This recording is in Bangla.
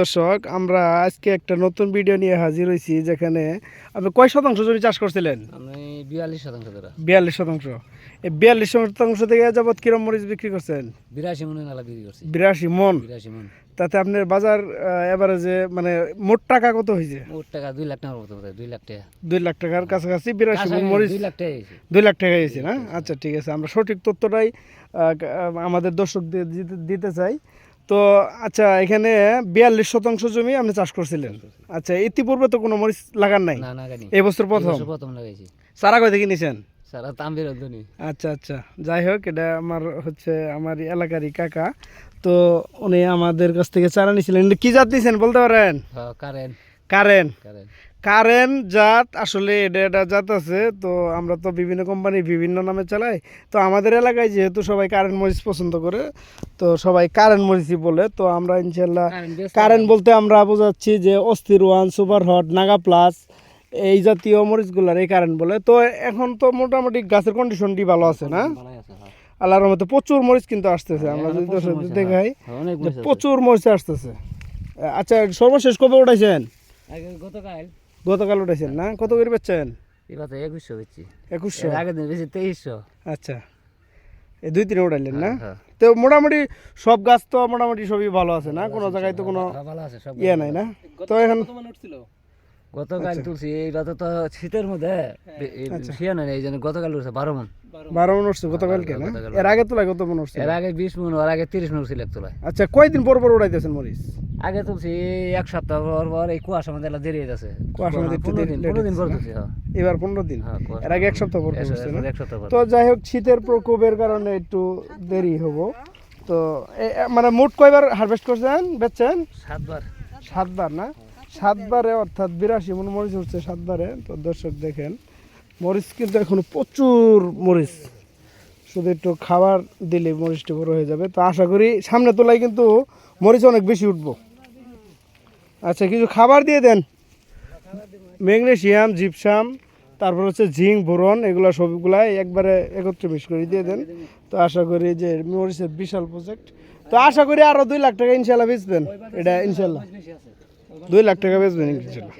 দর্শক আমরা আজকে একটা নতুন ভিডিও নিয়ে হাজির হয়েছি যেখানে আপনি কয় শতাংশ জমি চাষ করছিলেন? আমি বিয়াল্লিশ শতাংশ বিয়াল্লিশ শতাংশ। এই বিয়াল্লিশ শতাংশ থেকে যাবৎ কিরম মরিচ বিক্রি করছেন? বিরাশি মনে নালা বিক্রি করছি। বিরাশি মন? বিরাশি মন। তাতে আপনার বাজার এভারেজে মানে মোট টাকা কত হয়েছে ওর টাকা দুই লাখ টাকার মতো দুই লাখ টাকা। দুই লাখ টাকার কাছাকাছি বিরাশি মন মরিচ দুই লাখ টাকা হয়েছে দুই লাখ টাকা গেছে না? আচ্ছা ঠিক আছে। আমরা সঠিক তথ্যটাই আমাদের দর্শকদের দিতে চাই। তো আচ্ছা এখানে বিয়াল্লিশ শতাংশ জমি আপনি চাষ করছিলেন। আচ্ছা ইতিপূর্বে তো কোনো মরিচ লাগান নাই? এই বছর প্রথম? প্রথম লাগাইছি। চারা কয় থেকে নিছেন? সারা তাম্বির আচ্ছা আচ্ছা যাই হোক এটা আমার হচ্ছে আমার এলাকারই কাকা। তো উনি আমাদের কাছ থেকে চারা নিয়েছিলেন কি জাত নিয়েছেন বলতে পারেন? কারেন্ট। কারেন কারেন্ট কারেন জাত আসলে এটা একটা জাত আছে তো আমরা তো বিভিন্ন কোম্পানি বিভিন্ন নামে চালাই। তো আমাদের এলাকায় যেহেতু সবাই কারেন্ট মরিচ পছন্দ করে তো সবাই কারেন্ট মরিচই বলে। তো আমরা ইনশাল্লাহ কারেন্ট বলতে আমরা বোঝাচ্ছি যে অস্থির one super hot Naga plus এই জাতীয় মরিচগুলার এই কারেন্ট বলে। তো এখন তো মোটামুটি গাছের কন্ডিশনটি ভালো আছে না? হ্যাঁ। আল্লাহর রহমতে প্রচুর মরিচ কিন্তু আসতেছে আমরা যদি দেখাই হ্যাঁ। প্রচুর মরিচ আসতেছে। আচ্ছা সর্বশেষ কবে উঠাইছেন? গতকাল গতকাল উঠাইছেন না? কত করে পাচ্ছেন এবার তো একুশশো বেচছি। একুশশো? আগের দিন বেশি তেইশশো। আচ্ছা। এই দুই তিনে উঠাইলেন না? হ্যাঁ। তো মোটামুটি সব গাছ তো মোটামুটি সবই ভালো আছে না? কোনো জায়গায় তো কোনো হ্যাঁ, ভালো আছে সব ইয়ে নাই না? তো এখন গতকাল তুলছি এইবার তো শীতের মধ্যে শিয়া নাই এই জন্য গতকাল উঠছে বারো মন। বারো মন। উঠছে গতকালকে না? এর আগে তোলা কত মন উঠছে এর আগে বিশ মন ওর আগে তিরিশ মন ছিল এক তোলায়। আচ্ছা কয়দিন পর পর উঠাইতেছেন মরিচ? আগে তুলছি এক সপ্তাহ পর পর এই কুয়াশা মধ্যে এলা দেরি যাচ্ছে কুয়াশার মধ্যে একটু পনেরো দিন পর তুলছি হ্যাঁ। এবার পনেরো দিন। হ্যাঁ, এর আগে এক সপ্তাহ পর এক সপ্তাহ তো যাই হোক শীতের প্রকোপের কারণে একটু দেরি হব। তো মানে মোট কয়বার হারভেস্ট করছেন? বেচছেন? সাতবার। সাতবার না? সাতবারে অর্থাৎ বিরাশি মন মরিচ হচ্ছে সাতবারে। তো দর্শক দেখেন মরিচ কিন্তু এখন প্রচুর মরিচ। শুধু একটু খাবার দিলে মরিচটা বড় হয়ে যাবে। তো আশা করি সামনে তোলায় কিন্তু মরিচ অনেক বেশি উঠবো। আচ্ছা কিছু খাবার দিয়ে দেন। ম্যাগনেশিয়াম, জিপসাম, তারপর হচ্ছে জিঙ্ক, বোরন, এগুলো সবগুলাই একবারে একত্রে মিশ করে দিয়ে দেন। তো আশা করি যে মরিচের বিশাল প্রজেক্ট তো আশা করি আরও দুই লাখ টাকা ইনশাল্লাহ বেচবেন। এটা ইনশাল্লাহ। দুই লাখ টাকা বেচবেন ইনশাল্লাহ।